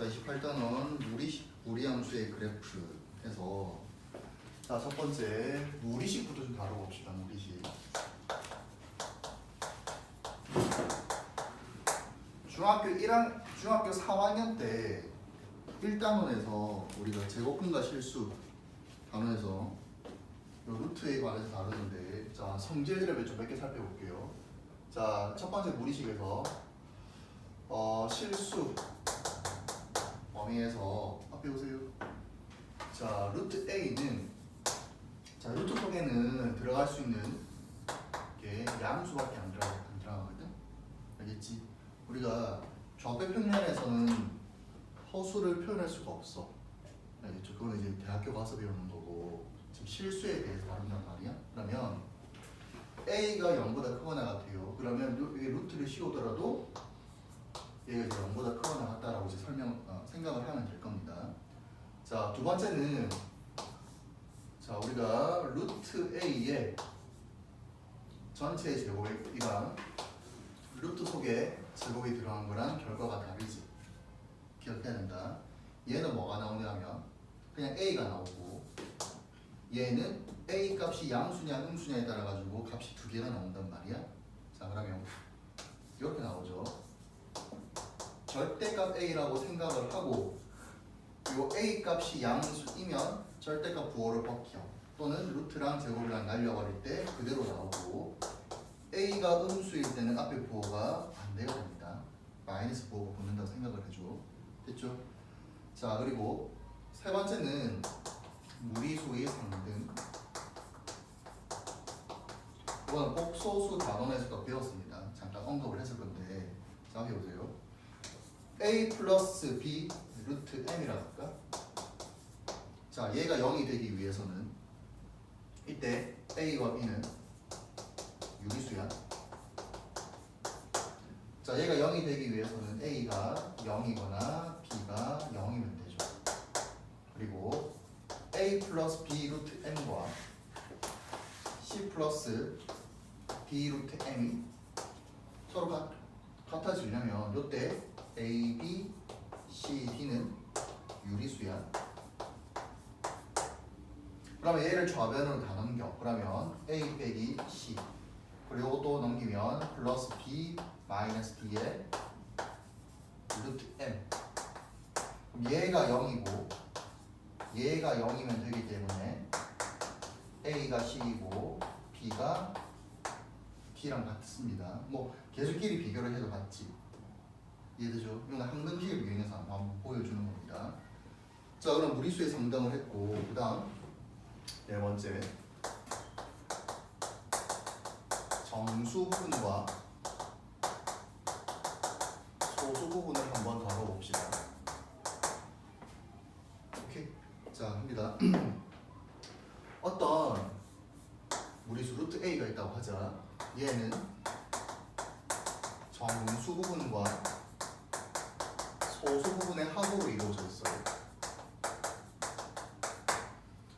자, 28단원 무리 무리함수의 그래프에서 자, 첫 번째 무리식부터 좀 다뤄봅시다. 무리식. 중학교 1학 중학교 3학년 때 1단원에서 우리가 제곱근과 실수 단원에서 요 루트에 관해서 다루는데 자 성질들을 좀 몇 개 살펴볼게요. 자 첫 번째 무리식에서 어, 실수 범위에서 앞에 보세요. 자 루트 a는 자 루트 속에는 들어갈 수 있는 게 양수밖에 안 들어가 안 들어가거든. 알겠지? 우리가 좌표 평면에서는 허수를 표현할 수가 없어. 알겠죠? 그건 이제 대학교 가서 배우는 거고 지금 실수에 대해서 다룬단 말이야. 그러면 a가 0보다 크거나 같아요. 그러면 루- 이게 루트를 씌우더라도 얘가 이제 0보다 크거나 같다라고 이제 설명 어, 생각을 하면 될 겁니다. 자, 두 번째는 자, 우리가 루트 a의 전체 제곱이랑 루트 속에 제곱이 들어간 거랑 결과가 다르지. 기억해야 된다. 얘는 뭐가 나오냐면 그냥 a가 나오고 얘는 a 값이 양수냐 음수냐에 따라 가지고 값이 두 개가 나온단 말이야. 자 그러면 이렇게 나오죠. 절대값 a라고 생각을 하고 요 a 값이 양수이면 절대값 부호를 벗겨 또는 루트랑 제곱이랑 날려버릴 때 그대로 나오고 a가 음수일 때는 앞에 부호가 반대가 됩니다. 마이너스 부호가 붙는다고 생각을 해줘. 됐죠? 자 그리고 세 번째는 무리수의 상등. 이건 꼭 소수 단원에서도 배웠습니다. 잠깐 언급을 했을 건데 자 여기 보세요. A 플러스 b 루트 m이라 할까? 자 얘가 0이 되기 위해서는 이때 a와 b는 유리수야. 자, 얘가 0이 되기 위해서는 a가 0이거나 b가 0이면 되죠. 그리고 a 플러스 b 루트 m과 c 플러스 b 루트 m이 서로 같, 같아지려면 이때 a, b, c, d는 유리수야. 그러면 얘를 좌변으로 다 넘겨. 그러면 a 빼기 c 그리고 또 넘기면 플러스 b 마이너스 d의 루트 m 그럼 얘가 0이고 얘가 0이면 되기 때문에 a가 c이고 b가 d랑 같습니다 뭐 계수끼리 비교를 해도 같지 이해되죠? 이건 항등식을 이용해서 한번 보여주는 겁니다 자 그럼 무리수의 상담을 했고 그 다음 네 번째 정수 부분과 소수 부분을 한번 다뤄봅시다. 오케이. 자, 합니다. 어떤 무리수 루트 a가 있다고 하자. 얘는 정수 부분과 소수 부분의 합으로 이루어져 있어요.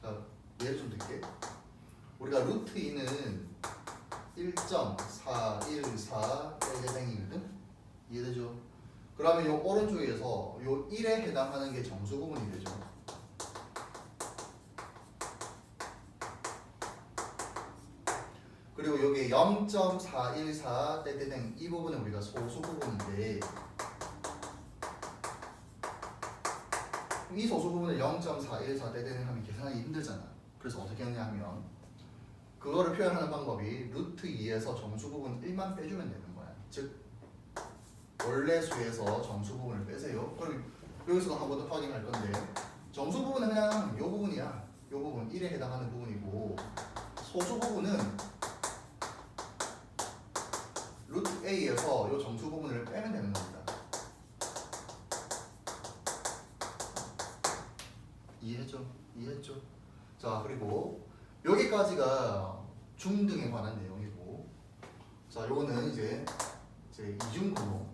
자, 예를 좀 들게. 우리가 루트 2는 1.414 땡땡땡이거든? 이해되죠? 그러면 요 오른쪽에서 요 1에 해당하는 게 정수 부분이 되죠. 그리고 여기 0.414 땡땡땡 이 부분은 우리가 소수 부분인데 이 소수 부분을 0.414 땡땡땡 하면 계산하기 힘들잖아. 그래서 어떻게 하냐 하면 그거를 표현하는 방법이 루트 2에서 정수 부분 1만 빼주면 되는 거야. 즉 원래 수에서 정수 부분을 빼세요. 그럼 여기서도 더 확인할 건데 정수 부분은 그냥 요 부분이야. 요 부분 1에 해당하는 부분이고 소수 부분은 루트 A에서 요 정수 부분을 빼면 되는 겁니다. 이해했죠? 자 그리고 여기까지가 중등에 관한 내용이고 자 요거는 이제 제 이중근호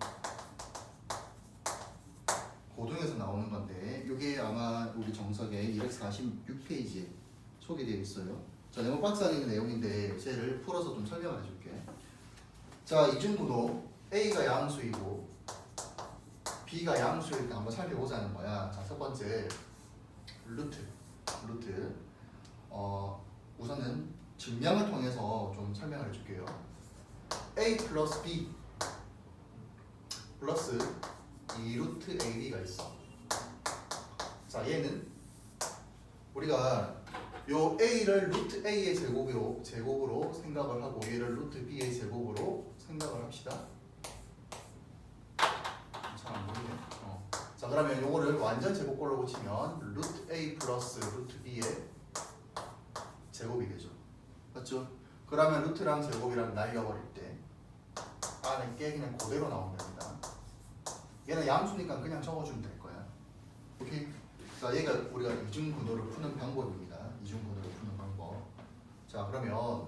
고등에서 나오는 건데 이게 아마 우리 정석의 246페이지에 소개되어 있어요. 자 네모 박스 안에 있는 내용인데 쟤를 풀어서 좀 설명을 해줄게. 자 이중근호 A가 양수이고 b가 양수일 때 한번 살펴보자는 거야. 자, 첫 번째 루트, 루트. 어, 우선은 증명을 통해서 좀 설명을 해줄게요. a 플러스 b 플러스 2 루트 ab가 있어. 자, 얘는 우리가 요 a를 루트 a의 제곱으로 제곱으로 생각을 하고 얘를 루트 b의 제곱으로 생각을 합시다. 잘안 보이네. 어. 자 그러면 요거를 완전 제곱꼴로 고치면 루트 a 플러스 루트 b의 제곱이 되죠. 맞죠? 그러면 루트랑 제곱이랑 날려버릴 때 안에 게 그냥 그대로 나오면 됩니다. 얘는 양수니까 그냥 적어주면 될 거야. 오케이? 자 얘가 우리가 이중 분호를 푸는 방법입니다. 이중 분호를 푸는 방법. 자 그러면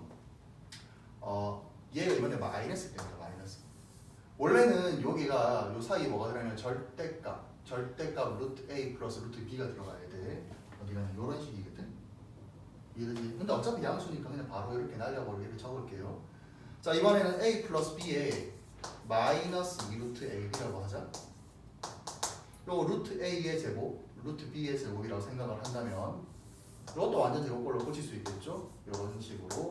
어 얘가 이번에 마이너스 됩니다. 마이너스. 원래는 여기가 요 사이에 뭐가 들어가면 절대값, 절대값 루트 a 플러스 루트 b가 들어가야 돼. 어디가는 이런 식이거든. 이해되지? 근데 어차피 양수니까 그냥 바로 이렇게 날려버리고 이렇게 적을게요. 자 이번에는 a 플러스 b에 마이너스 2 루트 ab라고 하자. 요 루트 a의 제곱, 루트 b의 제곱이라고 생각을 한다면 이것도 완전 제곱꼴로 고칠 수 있겠죠? 이런 식으로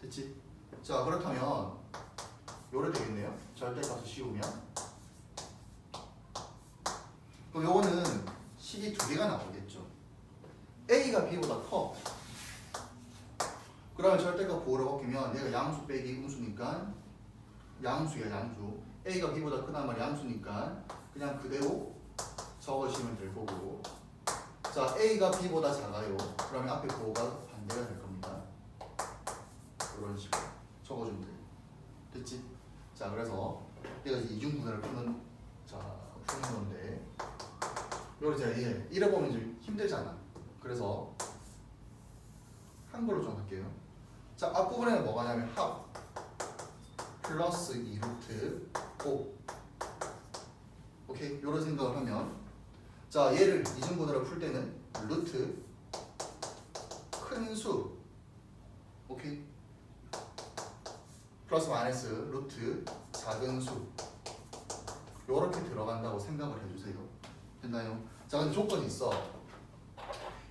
됐지? 자 그렇다면 요래 되겠네요. 절대값을 씌우면 그럼 요거는 식이 두 개가 나오겠죠. a가 b보다 커. 그러면 절대값 보호를 벗기면 얘가 양수 빼기 음수니까 양수야 양수. a가 b보다 크단 말 양수니까 그냥 그대로 적으시면 될 거고. 자 a가 b보다 작아요. 그러면 앞에 보호가 반대가 될 겁니다. 이런 식으로 적어주면 돼요. 됐지? 자 그래서 얘가 이제 이중분해를 푸는 자 푸는 건데 요걸 이제 얘 잃어보면 좀 힘들잖아. 그래서 한글로 좀 할게요. 자 앞부분에는 뭐가 냐면 합 플러스 2 루트 5 오케이? 요런 생각을 하면 자 얘를 이중분해를 풀 때는 루트 큰 수. 오케이? 플러스 마이너스 루트 작은 수. 요렇게 들어간다고 생각을 해주세요 됐나요? 자 근데 조건이 있어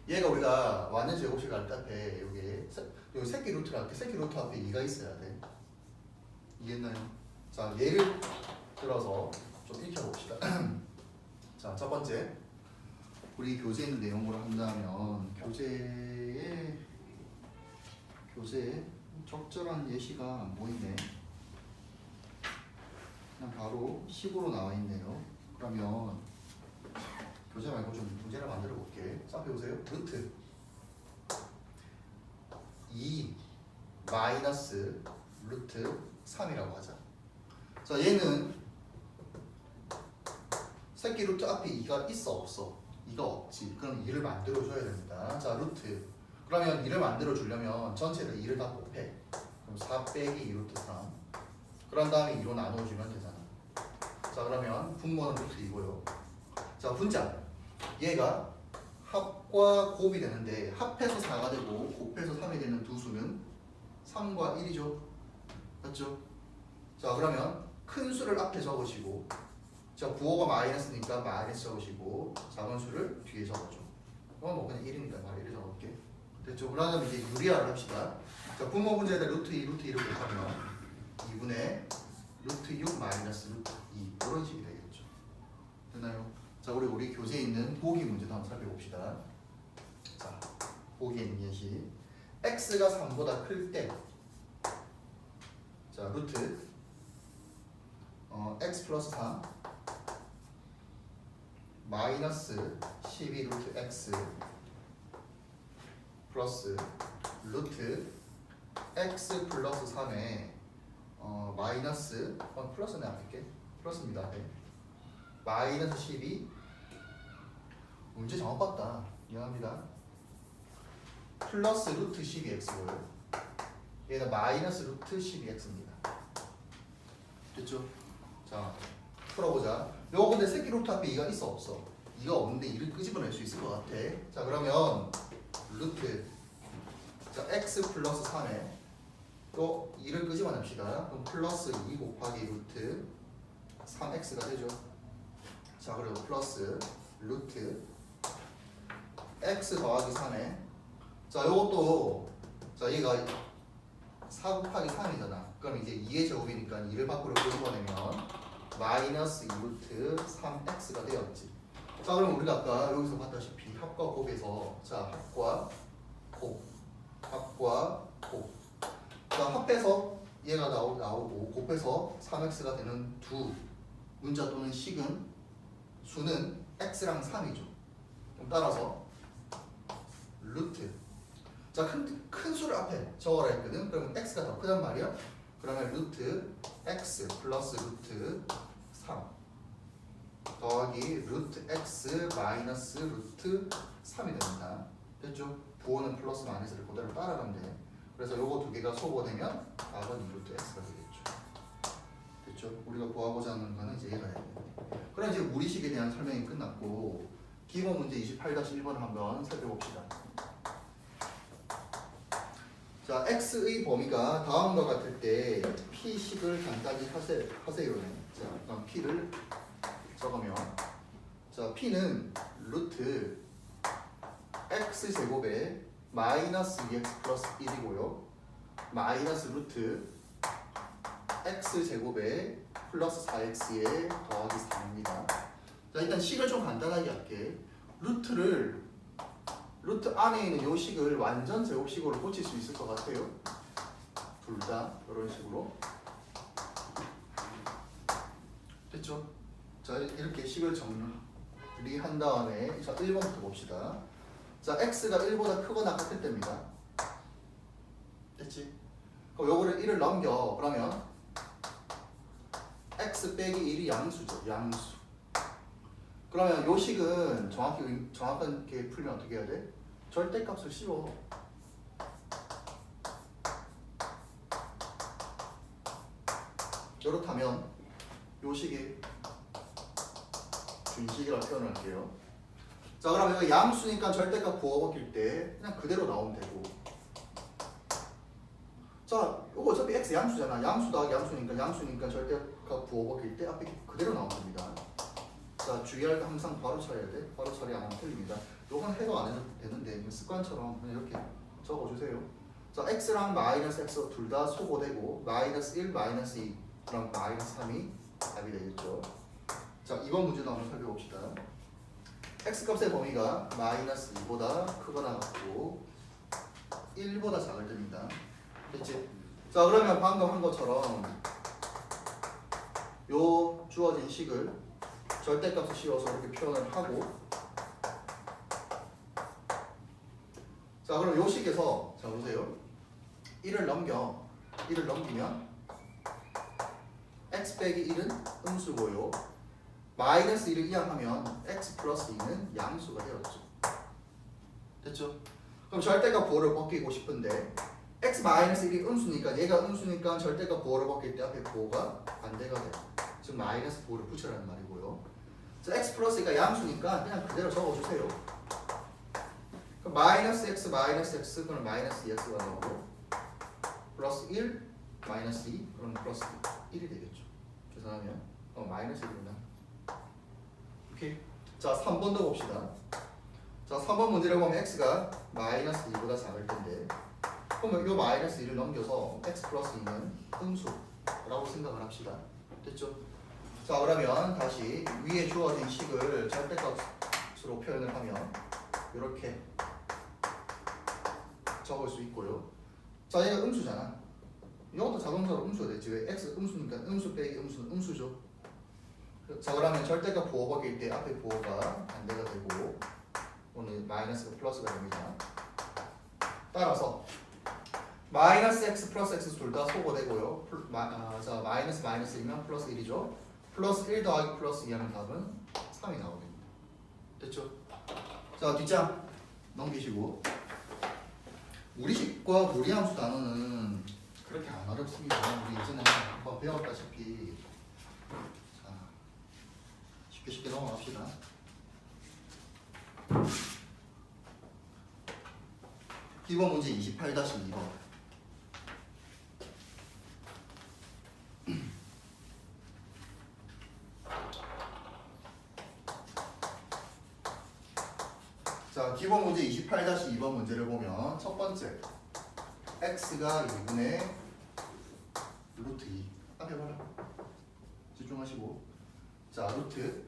얘가 우리가 완전 제곱식 갈때 앞에 여기 세- 여기 새끼 루트가 이렇게 새끼 루트 앞에 2가 있어야 돼 이해했나요? 자 예를 들어서 좀 익혀봅시다 자 첫 번째 우리 교재에 있는 내용으로 한다면 교재에 교재에 적절한 예시가 안 보이네. 그냥 바로 10으로 나와 있네요. 그러면 교재 말고 좀 문제를 만들어 볼게. 자, 배우세요. 루트 2 마이너스 루트 3이라고 하자. 자, 얘는 새끼 루트 앞에 2가 있어 없어? 2가 없지. 그럼 2를 만들어 줘야 됩니다. 자, 루트 그러면 2를 만들어 주려면 전체를 2를 다 곱해. 그럼 4 빼기 2 루트 3. 그런 다음에 2로 나눠주면 되잖아. 자 그러면 분모는 루트 2고요. 자 분자. 얘가 합과 곱이 되는데 합해서 4가 되고 곱해서 3이 되는 두 수는 3과 1이죠. 맞죠? 자 그러면 큰 수를 앞에 적으시고 자 부호가 마이너스니까 마이너스 적으시고 작은 수를 뒤에 적어줘. 그건 뭐 그냥 1이니까 바로 1을 적을게. 됐죠? 그러면 이제 유리화를 합시다. 자, 분모 분자에다 루트 2, 루트 2를 곱하면 2분의 루트 6 마이너스 루트 2 이런 식이 되겠죠. 됐나요? 자, 우리 우리 교재에 있는 보기 문제도 한번 살펴봅시다. 자, 보기에 있는 예시. x가 3보다 클 때, 자, 루트 어, x 플러스 3 마이너스 12 루트 x 플러스 루트 x 플러스 3에 어, 마이너스 어, 플러스는 안 할게 플러스입니다 네. 마이너스 12 문제 잘못 봤다. 미안합니다. 플러스 루트 12x고요 얘는 마이너스 루트 12x입니다. 됐죠? 자 풀어보자. 요거 근데 새끼 루트 앞에 2가 있어 없어? 2가 없는데 2를 끄집어낼 수 있을 것 같아. 자 그러면 루트. 자 x 플러스 3에 또 2를 끄집어냅시다. 그럼 플러스 2 곱하기 루트 3x가 되죠. 자 그리고 플러스 루트 x 더하기 3에 자 요것도 자 얘가 4 곱하기 3이잖아. 그럼 이제 2의 제곱이니까 2를 밖으로 끄집어내면 마이너스 2 루트 3x가 되었지. 자 그럼 우리가 아까 여기서 봤다시피 합과 곱에서 자 합과 곱 합과 곱. 자 합해서 얘가 나오, 나오고 곱해서 3x가 되는 두 문자 또는 식은 수는 x랑 3이죠. 그럼 따라서 루트 자 큰 큰 수를 앞에 적어라 했거든. 그러면 x가 더 크단 말이야. 그러면 루트 x 플러스 루트 3 더하기 루트 x 마이너스 루트 3이 됩니다. 됐죠? 부호는 플러스 마이너스를 그대로 따라가면 돼. 그래서 요거 두 개가 소거되면 답은 2루트 x가 되겠죠. 됐죠? 우리가 구하고자 하는 거는 이제 얘가. 그럼 이제 무리식에 대한 설명이 끝났고 기본 문제 28-1번을 한번 살펴봅시다. 자, x의 범위가 다음과 같을 때 p식을 간단히 하세, 하세요. 자, 그럼 p를 적으면 자, p는 루트 x 제곱에 마이너스 2x 플러스 1이고요. 마이너스 루트 x 제곱에 플러스 4x에 더하기 4입니다. 자 일단 식을 좀 간단하게 할게. 루트를 루트 안에 있는 요 식을 완전 제곱식으로 고칠 수 있을 것 같아요. 둘 다 이런 식으로 됐죠? 자 이렇게 식을 정리한 다음에 자 1번부터 봅시다. 자 x가 1보다 크거나 같을 때입니다. 됐지? 그럼 요거를 1을 넘겨 그러면 x 빼기 1이 양수죠. 양수. 그러면 요 식은 정확히 의- 정확하게 풀면 어떻게 해야 돼? 절대값을 씌워. 이렇다면 요 식이 준식이라고 표현할게요. 자 그러면 여기 양수니까 절대값 부어먹힐 때 그냥 그대로 나오면 되고. 자 이거 어차피 x 양수잖아. 양수 더하기 양수니까 양수니까 절대값 부어먹힐 때 앞에 그대로 나오면 됩니다. 자 주의할 거 항상 바로 처리해야 돼. 바로 처리 안 하면 틀립니다. 요건 해도 안 해도 되는데 습관처럼 그냥 이렇게 적어주세요. 자 x랑 마이너스 x 둘 다 소거되고 마이너스 1 마이너스 2 그럼 마이너스 3이 답이 되겠죠. 자 이번 문제도 한번 살펴봅시다. X값의 범위가 마이너스 2보다 크거나 같고 1보다 작을 때입니다. 됐지? 자 그러면 방금 한 것처럼 요 주어진 식을 절대값을 씌워서 이렇게 표현을 하고 자 그럼 요 식에서 자 보세요 1을 넘겨 1을 넘기면 x 빼기 1은 음수고요 마이너스 1을 이항하면 x 플러스 2는 양수가 되었죠. 됐죠? 그럼 절대값 부호를 벗기고 싶은데 x 마이너스 1이 음수니까 얘가 음수니까 절대값 부호를 벗길 때 앞에 부호가 반대가 돼. 즉 마이너스 부호를 붙여라는 말이고요. 자, x 플러스가 양수니까 그냥 그대로 적어주세요. 그럼 마이너스 x 마이너스 x 그럼 마이너스 2x가 나오고 플러스 1 마이너스 2 그럼 플러스 1이 되겠죠. 계산하면 어, 마이너스 1이구나. 오케이. 자, 3번도 봅시다. 자, 3번 문제를 보면 x가 마이너스 2보다 작을 텐데 그러면 이 마이너스 2를 넘겨서 x 플러스 2는 음수라고 생각을 합시다. 됐죠? 자, 그러면 다시 위에 주어진 식을 절대값으로 표현을 하면 이렇게 적을 수 있고요. 자, 얘가 음수잖아. 이것도 자동차로 음수가 되지. 왜 x 음수니까 음수 빼기 음수는 음수죠. 자 그러면 절대값 벗길 때 앞에 부호가 반대가 되고 오늘 마이너스가 플러스가 됩니다. 따라서 마이너스 x 플러스 x 둘 다 소거되고요. 플- 마, 아, 자 마이너스 마이너스이면 플러스 1이죠. 플러스 1 더하기 플러스 2하면 답은 3이 나오겠습니다. 됐죠? 자 뒷장 넘기시고 무리식과 무리함수 단어는 그렇게 안 어렵습니다. 우리 예전에 한번 배웠다시피 자, 쉽게 쉽게 넘어갑시다. 기본 문제 28-2번. 28-2번 문제를 보면 첫 번째 x가 2분의 루트 2 앞에 봐라. 집중하시고. 자 루트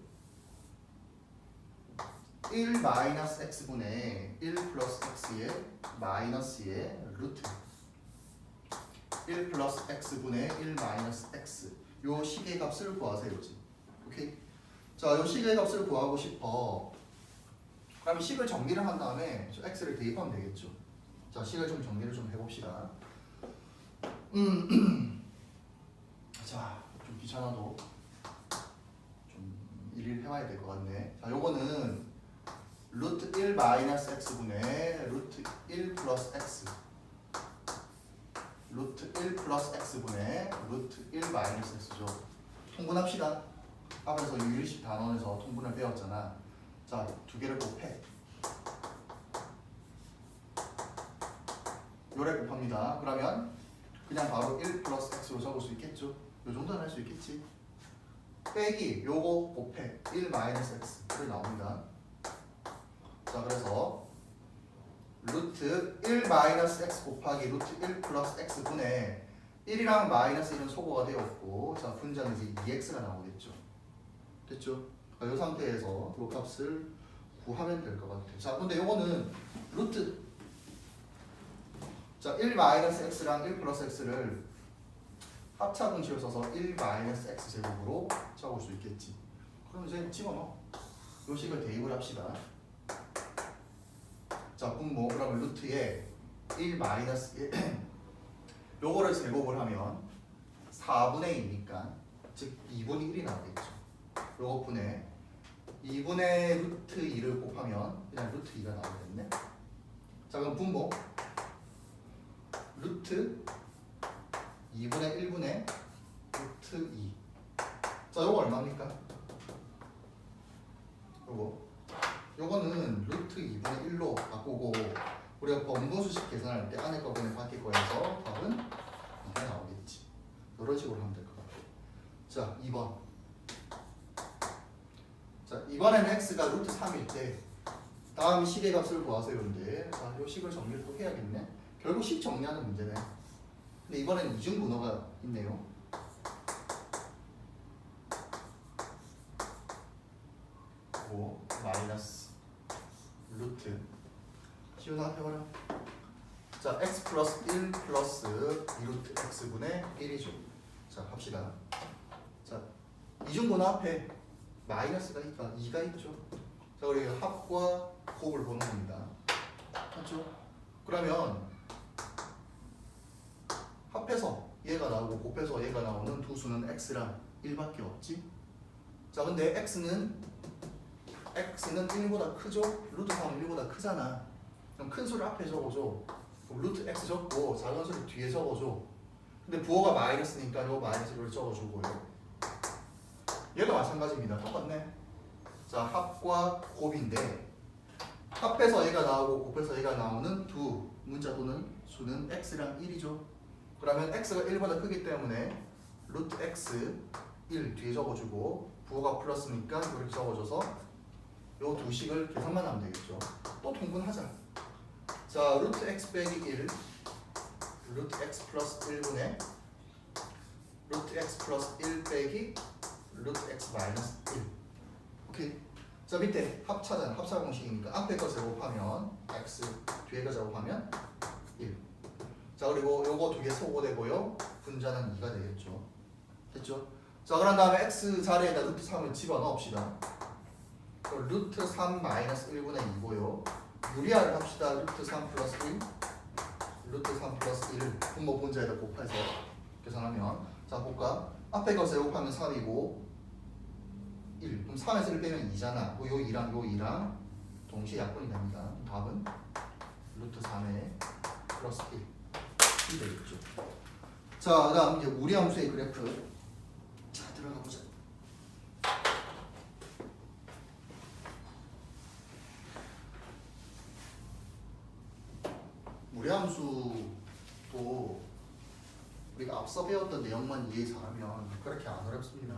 1 마이너스 x분의 1 플러스 x의 마이너스의 루트. 1 플러스 x분의 1 마이너스 x. 요 식의 값을 구하세요 오케이? 자요 식의 값을 구하고 싶어 그럼 식을 정리를 한 다음에 저 x를 대입하면 되겠죠. 자 식을 좀 정리를 좀 해봅시다. 음, 자 좀 귀찮아도 좀 일일 해와야 될 것 같네. 자 요거는 루트 1 마이너스 x분의 루트 1 플러스 x. 루트 1 플러스 x분의 루트 1 마이너스 x죠. 통분합시다. 앞에서 유일식 단원에서 통분을 배웠잖아 자 두 개를 곱해. 요래 곱합니다. 그러면 그냥 바로 1 플러스 x로 적을 수 있겠죠? 요 정도는 할 수 있겠지? 빼기 요거 곱해. 1 마이너스 x를 나옵니다. 자 그래서 루트 1 마이너스 x 곱하기 루트 1 플러스 x 분의 1이랑 마이너스 1은 소거가 되었고 자 분자는 이제 2x가 나오겠죠? 됐죠? 자, 이 상태에서 이 값을 구하면 될 것 같아요. 자 근데 요거는 루트. 자 1 마이너스 x랑 1 플러스 x를 합차 공식을 써서 1 마이너스 x 제곱으로 적을 수 있겠지. 그럼 이제 집어넣어. 요 식을 대입을 합시다. 자, 분모 그러면 루트에 1 마이너스 1 요거를 제곱을 하면 4분의 2니까 즉 2분의 1이 나오겠죠. 요거 분의 2분의 루트 2를 곱하면 그냥 루트 2가 나오겠네. 자, 그럼 분모 루트 2분의 1분의 루트 2. 자, 요거 얼마입니까? 요거 요거는 루트 2분의 1로 바꾸고 우리가 번분수식 계산할 때 안에 거 그냥 바뀔 거여서 답은 이게 나오겠지 이런 식으로 하면 될 것 같아요 자 2번 자 이번에는 x가 루트 3일 때 다음 식의 값을 구하세요 근데. 자요 식을 정리를 또 해야겠네. 결국 식 정리하는 문제네. 근데 이번에는 이중 분호가 있네요. 5 마이너스 루트. 시우나 해봐라. 자 x 플러스 1 플러스 2루트 x분의 1이죠. 자 합시다. 자 이중분호 앞에 마이너스가 있다 2가 있죠 자 우리 합과 곱을 보는 겁니다 맞죠 그러면 합해서 얘가 나오고 곱해서 얘가 나오는 두 수는 x랑 1밖에 없지 자 근데 x는 x는 1보다 크죠? 루트 3은 1보다 크잖아. 그럼 큰 수를 앞에 적어줘. 그럼 루트 x 적고 작은 수를 뒤에 적어줘. 근데 부호가 마이너스니까 요 마이너스를 적어주고요. 얘도 마찬가지입니다. 똑같네. 자 합과 곱인데 합해서 얘가 나오고 곱해서 얘가 나오는 두 문자 또는 수는 x랑 1이죠. 그러면 x가 1보다 크기 때문에 루트 x 1 뒤에 적어주고 부호가 플러스니까 이렇게 적어줘서 요 두 식을 계산만 하면 되겠죠. 또 통분하자. 자, 루트 x 빼기 1, 루트 x 플러스 1분의 루트 x 플러스 1 빼기 마이너스 1. 오케이. 자, 밑에 합차잖아. 합차 공식이니까 앞에 거 제곱하면 x, 뒤에 거 제곱하면 1. 자, 그리고 요거 두 개 소거되고요. 분자는 2가 되겠죠. 됐죠? 자, 그런 다음에 x 자리에다 루트 3을 집어넣읍시다. 루트 3 마이너스 1분의 2고요. 유리화를 합시다. 루트 3 플러스 1 루트 3 플러스 1을 분모 분자에다 곱해서 계산하면 자 볼까? 앞에 거 제곱하면 3이고 1 그럼 3에서 1 빼면 2잖아. 요 2랑 요 2랑 동시에 약분이 됩니다. 답은 루트 3의 플러스 1 이 되겠죠. 자 그 다음 이제 무리함수의 그래프 자 들어가 보자. 무리함수도 우리가 앞서 배웠던 내용만 이해 잘하면 그렇게 안 어렵습니다.